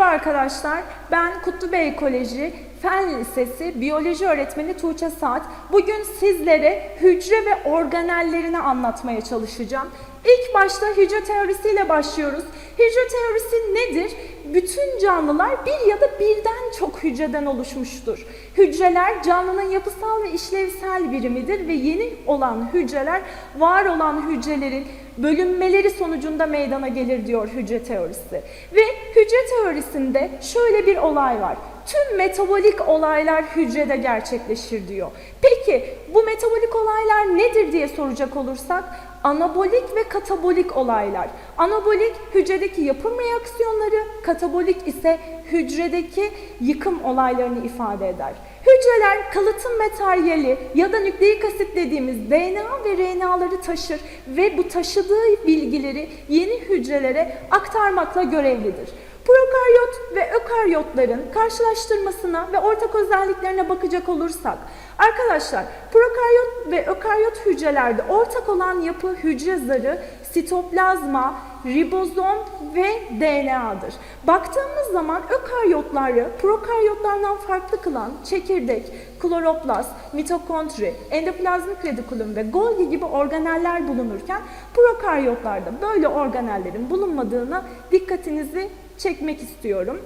Merhaba arkadaşlar, ben Kutlubey Koleji Fen Lisesi Biyoloji Öğretmeni Tuğçe Saat. Bugün sizlere hücre ve organellerini anlatmaya çalışacağım. İlk başta hücre teorisiyle başlıyoruz. Hücre teorisi nedir? Bütün canlılar bir ya da birden çok hücreden oluşmuştur. Hücreler canlının yapısal ve işlevsel birimidir ve yeni olan hücreler var olan hücrelerin bölünmeleri sonucunda meydana gelir diyor hücre teorisi. Ve hücre teorisinde şöyle bir olay var. Tüm metabolik olaylar hücrede gerçekleşir diyor. Peki bu metabolik olaylar nedir diye soracak olursak anabolik ve katabolik olaylar. Anabolik hücredeki yapım reaksiyonları, katabolik ise hücredeki yıkım olaylarını ifade eder. Hücreler kalıtım materyali ya da nükleik asit dediğimiz DNA ve RNA'ları taşır ve bu taşıdığı bilgileri yeni hücrelere aktarmakla görevlidir. Prokaryot ve ökaryotların karşılaştırmasına ve ortak özelliklerine bakacak olursak, arkadaşlar prokaryot ve ökaryot hücrelerde ortak olan yapı hücre zarı, sitoplazma, ribozom ve DNA'dır. Baktığımız zaman ökaryotları prokaryotlardan farklı kılan çekirdek, kloroplast, mitokondri, endoplazmik retikulum ve Golgi gibi organeller bulunurken prokaryotlarda böyle organellerin bulunmadığına dikkatinizi çekmek istiyorum.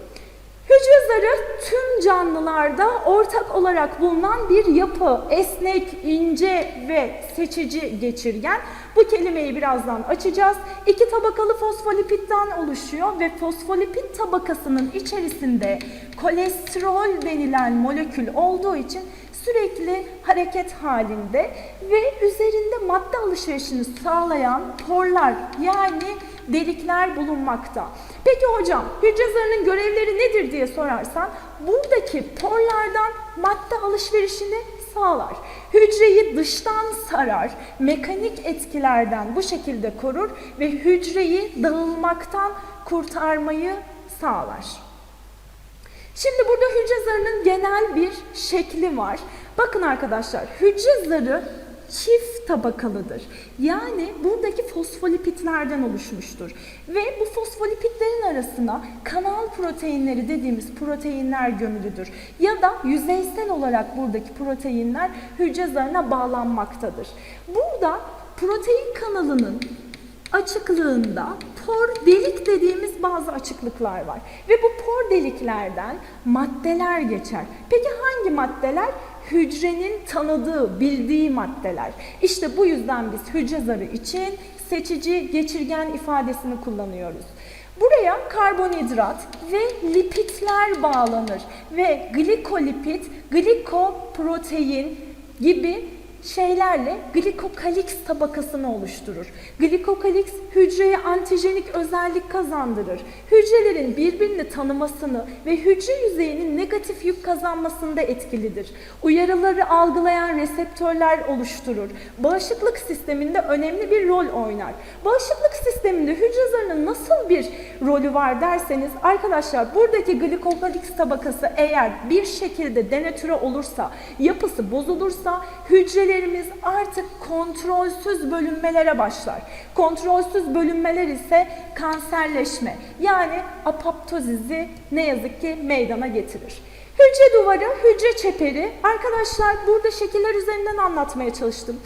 Hücre zarı tüm canlılarda ortak olarak bulunan bir yapı, esnek, ince ve seçici geçirgen. Bu kelimeyi birazdan açacağız. İki tabakalı fosfolipitten oluşuyor ve fosfolipid tabakasının içerisinde kolesterol denilen molekül olduğu için sürekli hareket halinde ve üzerinde madde alışverişini sağlayan porlar yani delikler bulunmakta. Peki hocam hücre zarının görevleri nedir diye sorarsan buradaki porlardan madde alışverişini sağlar. Hücreyi dıştan sarar, mekanik etkilerden bu şekilde korur ve hücreyi dağılmaktan kurtarmayı sağlar. Şimdi burada hücre zarının genel bir şekli var. Bakın arkadaşlar hücre zarı çift tabakalıdır. Yani buradaki fosfolipitlerden oluşmuştur. Ve bu fosfolipitlerin arasına kanal proteinleri dediğimiz proteinler gömülüdür. Ya da yüzeysel olarak buradaki proteinler hücre zarına bağlanmaktadır. Burada protein kanalının açıklığında por delik dediğimiz bazı açıklıklar var. Ve bu por deliklerden maddeler geçer. Peki hangi maddeler? Hücrenin tanıdığı, bildiği maddeler. İşte bu yüzden biz hücre zarı için seçici geçirgen ifadesini kullanıyoruz. Buraya karbonhidrat ve lipitler bağlanır ve glikolipid, glikoprotein gibi şeylerle glikokaliks tabakasını oluşturur. Glikokaliks hücreye antijenik özellik kazandırır. Hücrelerin birbirini tanımasını ve hücre yüzeyinin negatif yük kazanmasında etkilidir. Uyarıları algılayan reseptörler oluşturur. Bağışıklık sisteminde önemli bir rol oynar. Bağışıklık sisteminde hücre zarının nasıl bir rolü var derseniz arkadaşlar buradaki glikokaliks tabakası eğer bir şekilde denatüre olursa, yapısı bozulursa hücreler hücrelerimiz artık kontrolsüz bölünmelere başlar. Kontrolsüz bölünmeler ise kanserleşme yani apoptozizi ne yazık ki meydana getirir. Hücre duvarı, hücre çeperi. Arkadaşlar burada şekiller üzerinden anlatmaya çalıştım.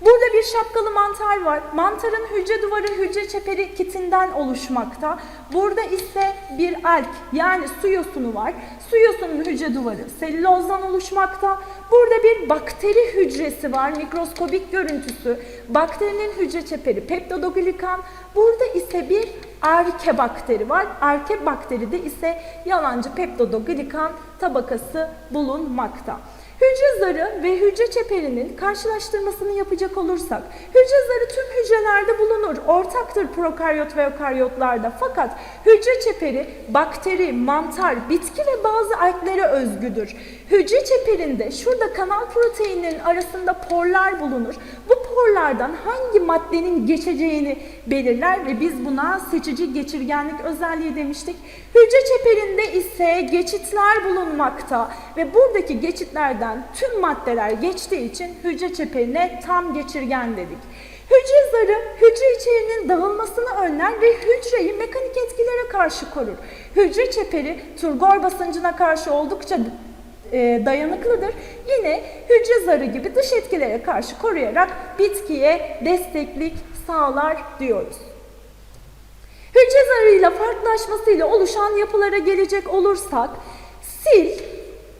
Burada bir şapkalı mantar var. Mantarın hücre duvarı hücre çeperi kitinden oluşmakta. Burada ise bir alg yani su yosunu var. Su yosunun hücre duvarı selülozdan oluşmakta. Burada bir bakteri hücresi var. Mikroskobik görüntüsü. Bakterinin hücre çeperi peptidoglikan. Burada ise bir arke bakteri var. Arke bakteride ise yalancı peptidoglikan tabakası bulunmakta. Hücre zarı ve hücre çeperinin karşılaştırmasını yapacak olursak, hücre zarı tüm hücrelerde bulunur, ortaktır prokaryot ve ökaryotlarda. Fakat hücre çeperi bakteri, mantar, bitki ve bazı alglere özgüdür. Hücre çeperinde şurada kanal proteinlerin arasında porlar bulunur. Bu porlardan hangi maddenin geçeceğini belirler ve biz buna seçici geçirgenlik özelliği demiştik. Hücre çeperinde ise geçitler bulunmakta ve buradaki geçitlerden tüm maddeler geçtiği için hücre çeperine tam geçirgen dedik. Hücre zarı hücre içeriğinin dağılmasını önler ve hücreyi mekanik etkilere karşı korur. Hücre çeperi turgor basıncına karşı oldukça e, dayanıklıdır. Yine hücre zarı gibi dış etkilere karşı koruyarak bitkiye desteklik sağlar diyoruz. Hücre zarıyla farklılaşmasıyla oluşan yapılara gelecek olursak sil,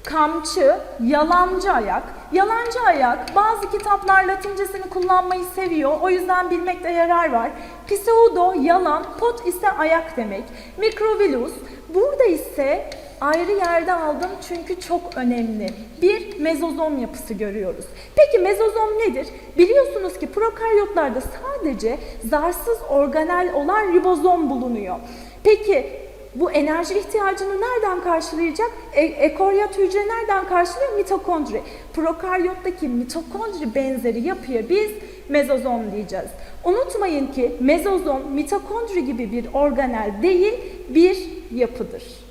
kamçı, yalancı ayak. Yalancı ayak bazı kitaplar latincesini kullanmayı seviyor. O yüzden bilmekte yarar var. Pseudo, yalan, pot ise ayak demek. Microvilus, burada ise ayrı yerde aldım çünkü çok önemli. Bir mezozom yapısı görüyoruz. Peki mezozom nedir? Biliyorsunuz ki prokaryotlarda sadece zarsız organel olan ribozom bulunuyor. Peki bu enerji ihtiyacını nereden karşılayacak? E ekoryot hücre nereden karşılıyor? Mitokondri. Prokaryottaki mitokondri benzeri yapıya biz mezozom diyeceğiz. Unutmayın ki mezozom mitokondri gibi bir organel değil, bir yapıdır.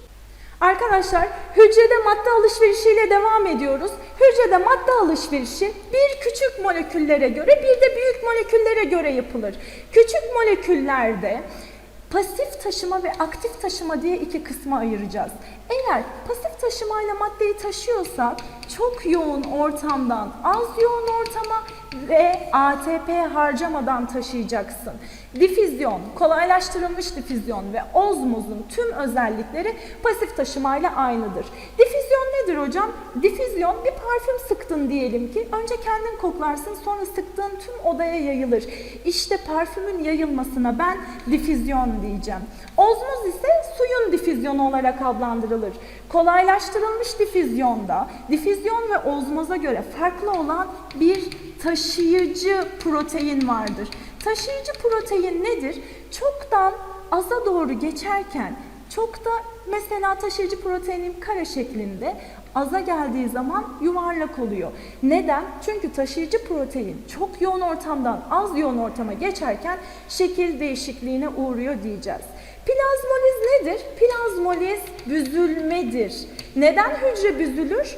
Arkadaşlar hücrede madde alışverişiyle devam ediyoruz. Hücrede madde alışverişi bir küçük moleküllere göre bir de büyük moleküllere göre yapılır. Küçük moleküllerde pasif taşıma ve aktif taşıma diye iki kısma ayıracağız. Eğer pasif taşımayla maddeyi taşıyorsak çok yoğun ortamdan az yoğun ortama ve ATP harcamadan taşıyacaksın. Difüzyon, kolaylaştırılmış difüzyon ve ozmozun tüm özellikleri pasif taşımayla aynıdır. Difüzyon nedir hocam? Difüzyon bir parfüm sıktın diyelim ki önce kendin koklarsın sonra sıktığın tüm odaya yayılır. İşte parfümün yayılmasına ben difüzyon diyeceğim. Ozmoz ise suyun difüzyonu olarak adlandırılır. Kolaylaştırılmış difüzyonda difüzyon ve ozmoza göre farklı olan bir taşıyıcı protein vardır. Taşıyıcı protein nedir? Çoktan aza doğru geçerken çok da mesela taşıyıcı proteinin kare şeklinde aza geldiği zaman yuvarlak oluyor. Neden? Çünkü taşıyıcı protein çok yoğun ortamdan az yoğun ortama geçerken şekil değişikliğine uğruyor diyeceğiz. Plazmoliz nedir? Plazmoliz büzülmedir. Neden hücre büzülür?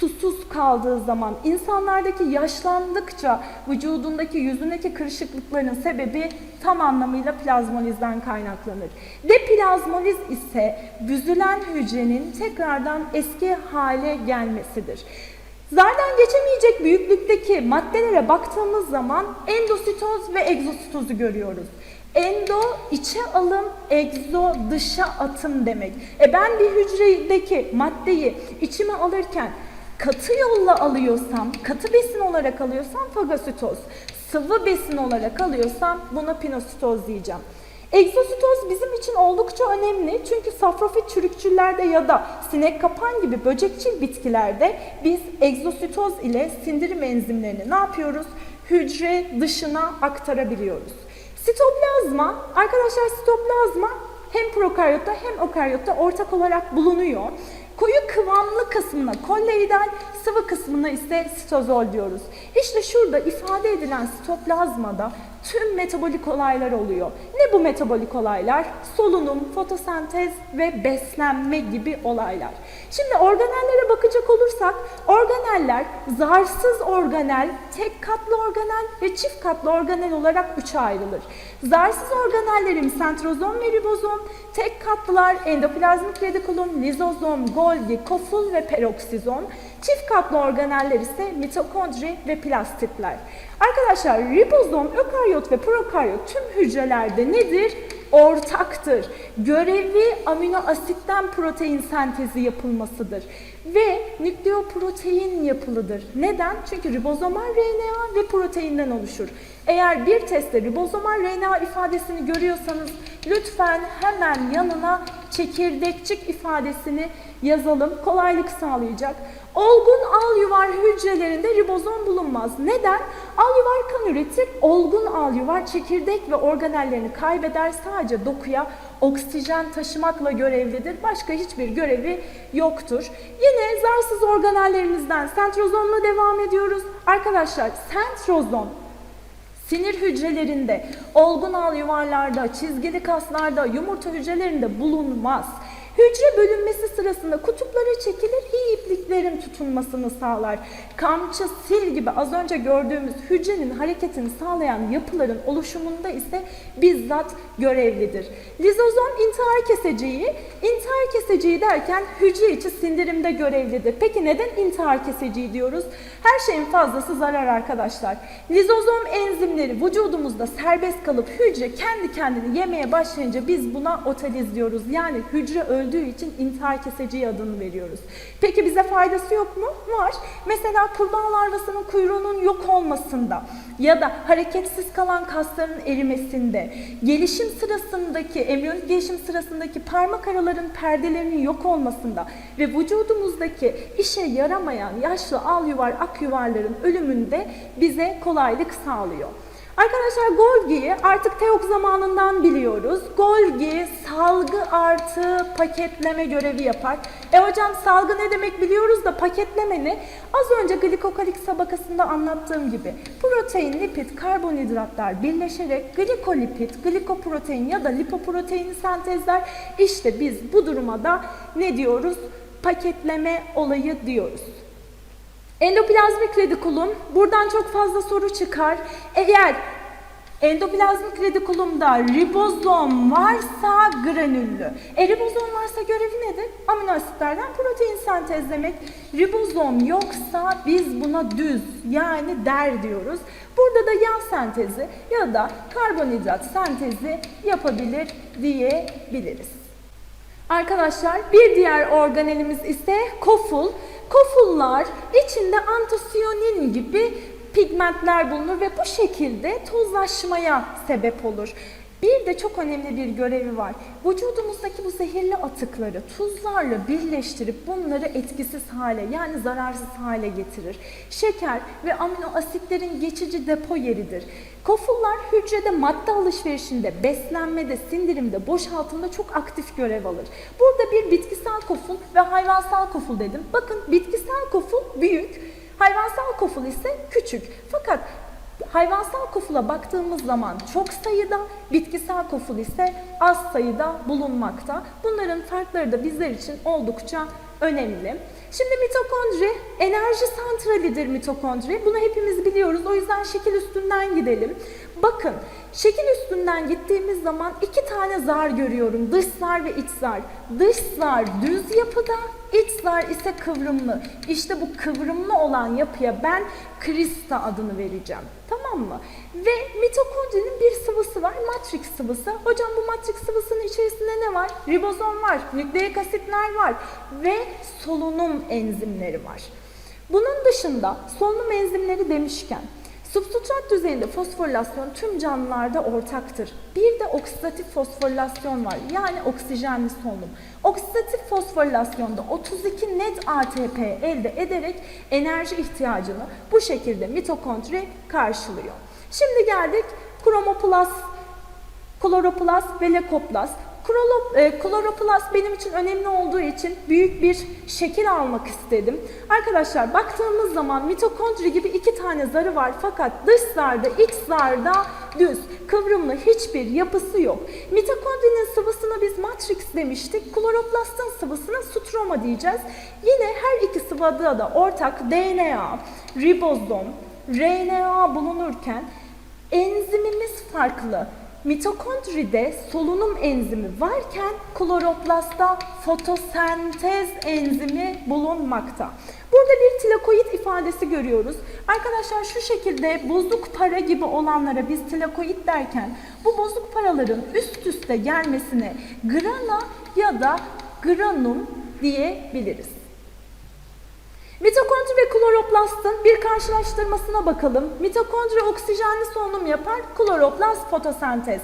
Susuz kaldığı zaman insanlardaki yaşlandıkça vücudundaki yüzündeki kırışıklıkların sebebi tam anlamıyla plazmolizden kaynaklanır. Deplazmoliz ise büzülen hücrenin tekrardan eski hale gelmesidir. Zardan geçemeyecek büyüklükteki maddelere baktığımız zaman endositoz ve egzositozu görüyoruz. Endo içe alım, egzo dışa atım demek. E ben bir hücredeki maddeyi içime alırken katı yolla alıyorsam, katı besin olarak alıyorsam fagasitoz, sıvı besin olarak alıyorsam buna pinositoz diyeceğim. Egzositoz bizim için oldukça önemli çünkü safrofit çürükçüllerde ya da sinek kapan gibi böcekçil bitkilerde biz egzositoz ile sindirim enzimlerini ne yapıyoruz? Hücre dışına aktarabiliyoruz. Sitoplazma, arkadaşlar sitoplazma hem prokaryotta hem okaryotta ortak olarak bulunuyor. Koyu kıvamlı kısmına kolloidal, sıvı kısmına ise sitozol diyoruz. İşte şurada ifade edilen sitoplazmada tüm metabolik olaylar oluyor. Ne bu metabolik olaylar? Solunum, fotosentez ve beslenme gibi olaylar. Şimdi organellere bakacak olursak organeller zarsız organel, tek katlı organel ve çift katlı organel olarak üçe ayrılır. Zarsız organellerimiz sentrozom ve ribozom, tek katlılar endoplazmik retikulum, lizozom, Golgi, koful ve peroksizom. Çift katlı organeller ise mitokondri ve plastitler. Arkadaşlar ribozom, ökaryot ve prokaryot tüm hücrelerde nedir? Ortaktır. Görevi amino asitten protein sentezi yapılmasıdır. Ve nükleoprotein yapılıdır. Neden? Çünkü ribozomal RNA ve proteinden oluşur. Eğer bir testte ribozomal RNA ifadesini görüyorsanız lütfen hemen yanına çekirdekçik ifadesini yazalım. Kolaylık sağlayacak. Olgun al yuvar hücrelerinde ribozom bulunmaz. Neden? Al yuvar kan üretir. Olgun al yuvar çekirdek ve organellerini kaybeder. Sadece dokuya oksijen taşımakla görevlidir. Başka hiçbir görevi yoktur. Yine zarsız organellerimizden sentrozomla devam ediyoruz. Arkadaşlar sentrozom Sinir hücrelerinde, olgun al yuvarlarda, çizgili kaslarda, yumurta hücrelerinde bulunmaz. Hücre bölünmesi sırasında kutuplara çekilir, iyi ipliklerin tutunmasını sağlar. Kamçı, sil gibi az önce gördüğümüz hücrenin hareketini sağlayan yapıların oluşumunda ise bizzat görevlidir. Lizozom intihar keseciği, intihar keseciği derken hücre içi sindirimde görevlidir. Peki neden intihar keseciği diyoruz? Her şeyin fazlası zarar arkadaşlar. Lizozom enzimleri vücudumuzda serbest kalıp hücre kendi kendini yemeye başlayınca biz buna otaliz diyoruz. Yani hücre öldüğü için intihar keseciği adını veriyoruz. Peki bize faydası yok mu? Var. Mesela kurbağa larvasının kuyruğunun yok olmasında ya da hareketsiz kalan kasların erimesinde, gelişim sırasındaki, embriyonik gelişim sırasındaki parmak araların perdelerinin yok olmasında ve vücudumuzdaki işe yaramayan yaşlı al yuvar ak yuvarların ölümünde bize kolaylık sağlıyor. Arkadaşlar Golgi'yi artık Teok zamanından biliyoruz. Golgi salgı artı paketleme görevi yapar. E hocam salgı ne demek biliyoruz da paketleme ne? Az önce glikokolik tabakasında anlattığım gibi protein, lipid, karbonhidratlar birleşerek glikolipid, glikoprotein ya da lipoproteini sentezler. İşte biz bu duruma da ne diyoruz? Paketleme olayı diyoruz. Endoplazmik redikulum, buradan çok fazla soru çıkar. Eğer endoplazmik redikulumda ribozom varsa granüllü. E ribozom varsa görevi nedir? Amino asitlerden protein sentezlemek. Ribozom yoksa biz buna düz yani der diyoruz. Burada da yağ sentezi ya da karbonhidrat sentezi yapabilir diyebiliriz. Arkadaşlar bir diğer organelimiz ise koful. Kofullar içinde antosiyonin gibi pigmentler bulunur ve bu şekilde tozlaşmaya sebep olur. Bir de çok önemli bir görevi var. Vücudumuzdaki bu zehirli atıkları tuzlarla birleştirip bunları etkisiz hale yani zararsız hale getirir. Şeker ve amino asitlerin geçici depo yeridir. Kofullar hücrede madde alışverişinde, beslenmede, sindirimde, boşaltımda çok aktif görev alır. Burada bir bitkisel koful ve hayvansal koful dedim. Bakın bitkisel koful büyük, hayvansal koful ise küçük. Fakat Hayvansal kofula baktığımız zaman çok sayıda, bitkisel koful ise az sayıda bulunmakta. Bunların farkları da bizler için oldukça önemli. Şimdi mitokondri enerji santralidir mitokondri. Bunu hepimiz biliyoruz. O yüzden şekil üstünden gidelim. Bakın şekil üstünden gittiğimiz zaman iki tane zar görüyorum. Dış zar ve iç zar. Dış zar düz yapıda, iç zar ise kıvrımlı. İşte bu kıvrımlı olan yapıya ben krista adını vereceğim. Tamam mı? Ve mitokondrinin bir sıvısı var. Matrix sıvısı. Hocam bu matrix sıvısının içerisinde ne var? Ribozom var, nükleik asitler var ve solunum enzimleri var. Bunun dışında solunum enzimleri demişken Substrat düzeyinde fosforilasyon tüm canlılarda ortaktır. Bir de oksidatif fosforilasyon var. Yani oksijenli solunum. Oksidatif fosforilasyonda 32 net ATP elde ederek enerji ihtiyacını bu şekilde mitokondri karşılıyor. Şimdi geldik kromoplast, kloroplast ve lekoplast. E, kloroplast benim için önemli olduğu için büyük bir şekil almak istedim. Arkadaşlar baktığımız zaman mitokondri gibi iki tane zarı var fakat dış zarda, iç zarda düz, kıvrımlı hiçbir yapısı yok. Mitokondrinin sıvısına biz matrix demiştik. Kloroplastın sıvısına stroma diyeceğiz. Yine her iki sıvıda da ortak DNA, ribozom, RNA bulunurken enzimimiz farklı. Mitokondride solunum enzimi varken kloroplastta fotosentez enzimi bulunmakta. Burada bir tilakoid ifadesi görüyoruz. Arkadaşlar şu şekilde bozuk para gibi olanlara biz tilakoid derken bu bozuk paraların üst üste gelmesine grana ya da granum diyebiliriz. Mitokondri ve kloroplastın bir karşılaştırmasına bakalım. Mitokondri oksijenli solunum yapar, kloroplast fotosentez.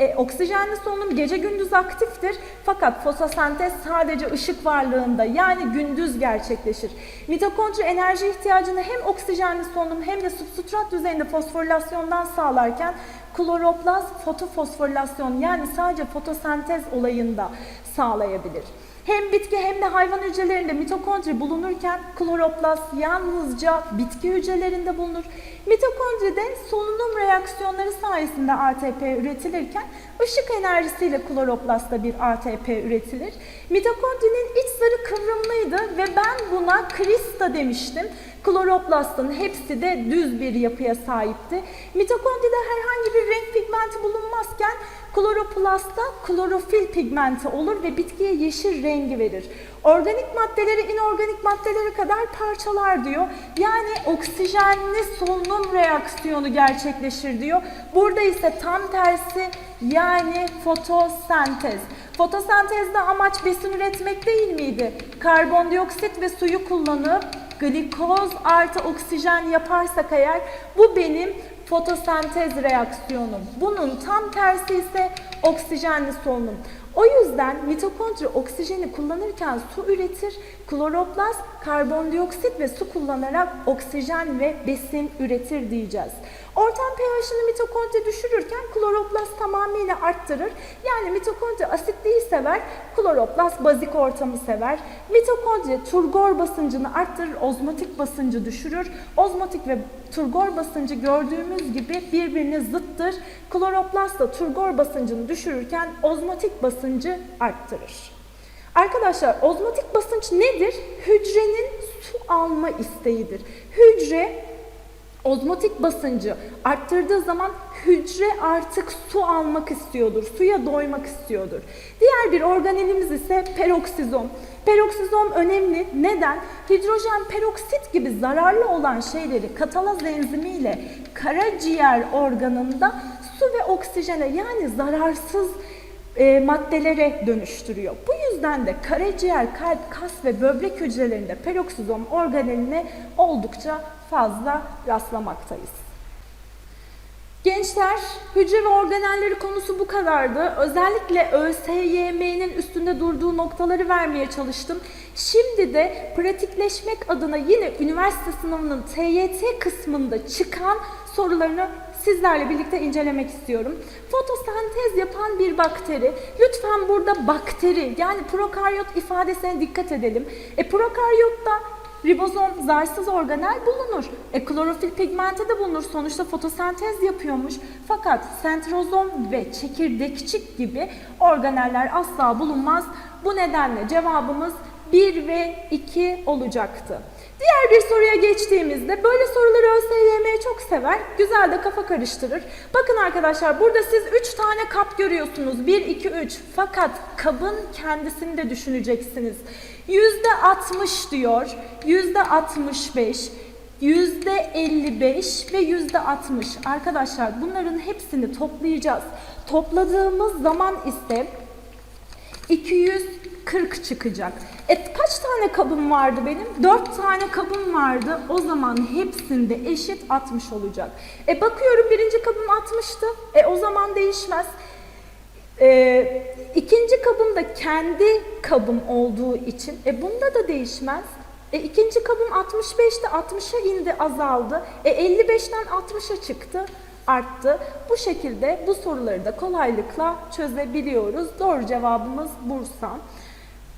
E, oksijenli solunum gece gündüz aktiftir fakat fotosentez sadece ışık varlığında yani gündüz gerçekleşir. Mitokondri enerji ihtiyacını hem oksijenli solunum hem de substrat düzeyinde fosforilasyondan sağlarken kloroplast fotofosforilasyon yani sadece fotosentez olayında sağlayabilir. Hem bitki hem de hayvan hücrelerinde mitokondri bulunurken kloroplast yalnızca bitki hücrelerinde bulunur. Mitokondride solunum reaksiyonları sayesinde ATP üretilirken ışık enerjisiyle kloroplastta bir ATP üretilir. Mitokondrinin iç zarı kıvrımlıydı ve ben buna krista demiştim. Kloroplastın hepsi de düz bir yapıya sahipti. Mitokondride herhangi bir renk pigmenti bulunmazken kloroplastta klorofil pigmenti olur ve bitkiye yeşil rengi verir. Organik maddeleri inorganik maddelere kadar parçalar diyor. Yani oksijenli solunum reaksiyonu gerçekleşir diyor. Burada ise tam tersi yani fotosentez. Fotosentezde amaç besin üretmek değil miydi? Karbondioksit ve suyu kullanıp glikoz artı oksijen yaparsak eğer bu benim fotosentez reaksiyonum. Bunun tam tersi ise oksijenli solunum. O yüzden mitokondri oksijeni kullanırken su üretir, kloroplast karbondioksit ve su kullanarak oksijen ve besin üretir diyeceğiz. Ortam pH'ini mitokondri düşürürken kloroplast tamamıyla arttırır. Yani mitokondri asitliği sever, kloroplast bazik ortamı sever. Mitokondri turgor basıncını arttırır, ozmotik basıncı düşürür. Ozmotik ve turgor basıncı gördüğümüz gibi birbirine zıttır. Kloroplast da turgor basıncını düşürürken ozmotik basıncı arttırır. Arkadaşlar ozmotik basınç nedir? Hücrenin su alma isteğidir. Hücre ozmotik basıncı arttırdığı zaman hücre artık su almak istiyordur, suya doymak istiyordur. Diğer bir organelimiz ise peroksizom. Peroksizom önemli. Neden? Hidrojen peroksit gibi zararlı olan şeyleri katalaz enzimiyle karaciğer organında su ve oksijene yani zararsız e, maddelere dönüştürüyor. Bu yüzden de karaciğer, kalp, kas ve böbrek hücrelerinde peroksizom organeline oldukça fazla rastlamaktayız. Gençler, hücre ve organelleri konusu bu kadardı. Özellikle ÖSYM'nin üstünde durduğu noktaları vermeye çalıştım. Şimdi de pratikleşmek adına yine üniversite sınavının TYT kısmında çıkan sorularını sizlerle birlikte incelemek istiyorum. Fotosentez yapan bir bakteri. Lütfen burada bakteri yani prokaryot ifadesine dikkat edelim. E prokaryotta Ribozom zarsız organel bulunur. E, klorofil pigmente de bulunur. Sonuçta fotosentez yapıyormuş. Fakat sentrozom ve çekirdekçik gibi organeller asla bulunmaz. Bu nedenle cevabımız 1 ve 2 olacaktı. Diğer bir soruya geçtiğimizde böyle soruları ÖSYM çok sever. Güzel de kafa karıştırır. Bakın arkadaşlar burada siz 3 tane kap görüyorsunuz. 1, 2, 3. Fakat kabın kendisini de düşüneceksiniz. Yüzde 60 diyor. Yüzde 65. Yüzde 55 ve yüzde 60. Arkadaşlar bunların hepsini toplayacağız. Topladığımız zaman ise 240 çıkacak. E kaç tane kabım vardı benim? 4 tane kabım vardı. O zaman hepsinde eşit 60 olacak. E bakıyorum birinci kabım 60'tı. E o zaman değişmez. E, ikinci kabım da kendi kabım olduğu için e bunda da değişmez. E ikinci kabım 65'te 60'a indi azaldı. E 55'ten 60'a çıktı arttı. Bu şekilde bu soruları da kolaylıkla çözebiliyoruz. Doğru cevabımız Bursa.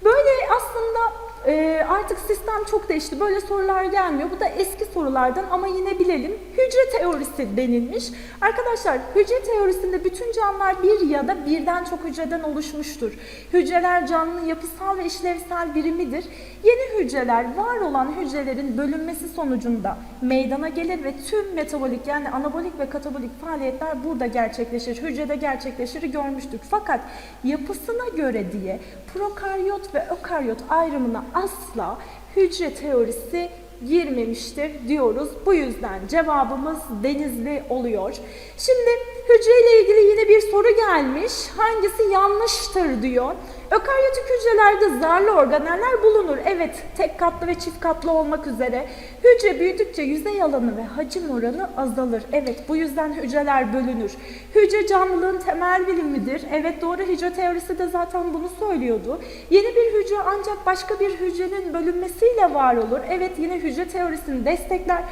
Böyle aslında e, artık sistem çok değişti. Böyle sorular gelmiyor. Bu da eski sorulardan ama yine bilelim. Hücre teorisi denilmiş. Arkadaşlar hücre teorisinde bütün canlılar bir ya da birden çok hücreden oluşmuştur. Hücreler canlının yapısal ve işlevsel birimidir. Yeni hücreler var olan hücrelerin bölünmesi sonucunda meydana gelir ve tüm metabolik yani anabolik ve katabolik faaliyetler burada gerçekleşir. Hücrede gerçekleşir görmüştük. Fakat yapısına göre diye prokaryot ve ökaryot ayrımına asla hücre teorisi girmemiştir diyoruz. Bu yüzden cevabımız denizli oluyor. Şimdi hücreyle ilgili yine bir soru gelmiş. Hangisi yanlıştır diyor. Ökaryotik hücrelerde zarlı organeller bulunur. Evet, tek katlı ve çift katlı olmak üzere. Hücre büyüdükçe yüzey alanı ve hacim oranı azalır. Evet, bu yüzden hücreler bölünür. Hücre canlılığın temel bilimidir. Evet, doğru hücre teorisi de zaten bunu söylüyordu. Yeni bir hücre ancak başka bir hücrenin bölünmesiyle var olur. Evet, yine hücre teorisini destekler.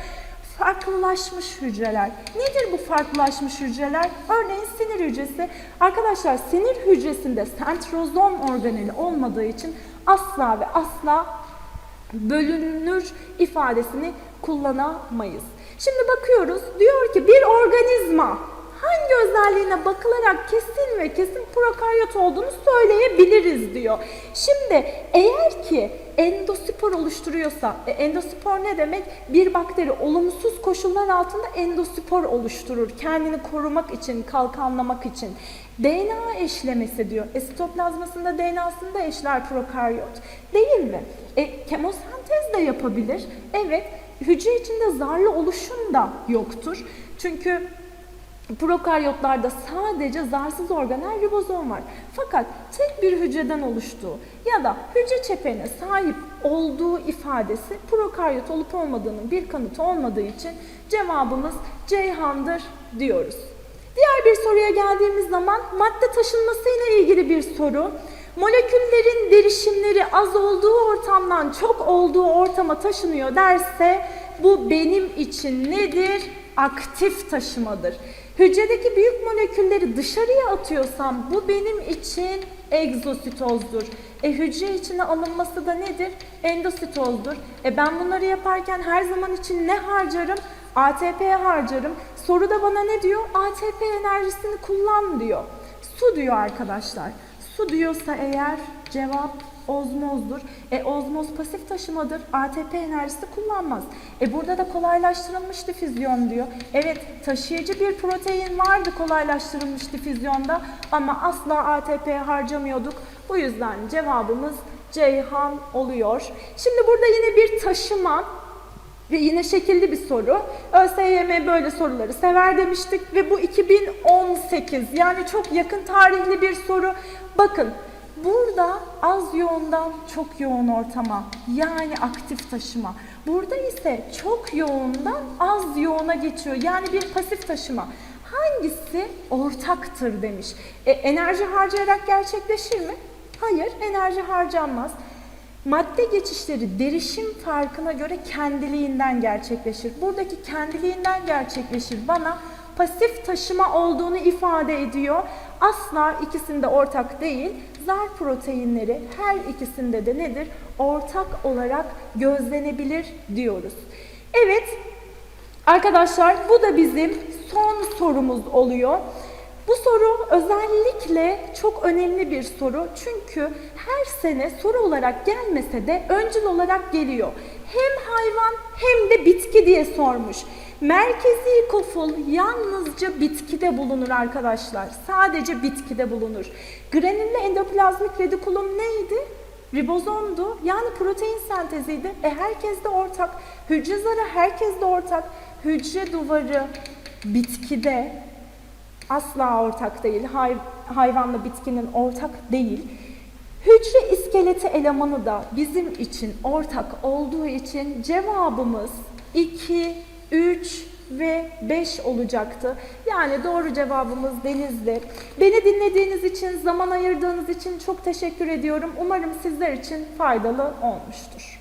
Farklılaşmış hücreler. Nedir bu farklılaşmış hücreler? Örneğin sinir hücresi. Arkadaşlar sinir hücresinde sentrozom organeli olmadığı için asla ve asla bölünür ifadesini kullanamayız. Şimdi bakıyoruz diyor ki bir organizma hangi özelliğine bakılarak kesin ve kesin prokaryot olduğunu söyleyebiliriz diyor. Şimdi eğer ki endospor oluşturuyorsa, e, endospor ne demek? Bir bakteri olumsuz koşullar altında endospor oluşturur. Kendini korumak için, kalkanlamak için. DNA eşlemesi diyor. E, sitoplazmasında DNA'sında eşler prokaryot. Değil mi? E, kemosentez de yapabilir. Evet. Hücre içinde zarlı oluşum da yoktur. Çünkü Prokaryotlarda sadece zarsız organel ribozom var. Fakat tek bir hücreden oluştuğu ya da hücre çeperine sahip olduğu ifadesi prokaryot olup olmadığının bir kanıtı olmadığı için cevabımız Ceyhan'dır diyoruz. Diğer bir soruya geldiğimiz zaman madde taşınmasıyla ilgili bir soru. Moleküllerin derişimleri az olduğu ortamdan çok olduğu ortama taşınıyor derse bu benim için nedir? Aktif taşımadır. Hücredeki büyük molekülleri dışarıya atıyorsam bu benim için egzositozdur. E hücre içine alınması da nedir? Endositozdur. E ben bunları yaparken her zaman için ne harcarım? ATP harcarım. Soruda bana ne diyor? ATP enerjisini kullan diyor. Su diyor arkadaşlar. Su diyorsa eğer cevap ozmozdur. E ozmoz pasif taşımadır. ATP enerjisi kullanmaz. E burada da kolaylaştırılmış difüzyon diyor. Evet taşıyıcı bir protein vardı kolaylaştırılmış difüzyonda ama asla ATP harcamıyorduk. Bu yüzden cevabımız Ceyhan oluyor. Şimdi burada yine bir taşıma ve yine şekilli bir soru. ÖSYM böyle soruları sever demiştik ve bu 2018 yani çok yakın tarihli bir soru. Bakın burada az yoğundan çok yoğun ortama yani aktif taşıma. Burada ise çok yoğundan az yoğuna geçiyor yani bir pasif taşıma. Hangisi ortaktır demiş. E, enerji harcayarak gerçekleşir mi? Hayır, enerji harcanmaz. Madde geçişleri derişim farkına göre kendiliğinden gerçekleşir. Buradaki kendiliğinden gerçekleşir bana pasif taşıma olduğunu ifade ediyor. Asla ikisinde ortak değil. Zar proteinleri her ikisinde de nedir? Ortak olarak gözlenebilir diyoruz. Evet arkadaşlar bu da bizim son sorumuz oluyor. Bu soru özellikle çok önemli bir soru çünkü her sene soru olarak gelmese de öncül olarak geliyor. Hem hayvan hem de bitki diye sormuş. Merkezi koful yalnızca bitkide bulunur arkadaşlar. Sadece bitkide bulunur. Granüllü endoplazmik redikulum neydi? Ribozomdu. Yani protein senteziydi. E herkes de ortak. Hücre zarı herkes de ortak. Hücre duvarı bitkide asla ortak değil. Hay, hayvanla bitkinin ortak değil. Hücre iskeleti elemanı da bizim için ortak olduğu için cevabımız 2, 3 ve 5 olacaktı. Yani doğru cevabımız Denizli. Beni dinlediğiniz için, zaman ayırdığınız için çok teşekkür ediyorum. Umarım sizler için faydalı olmuştur.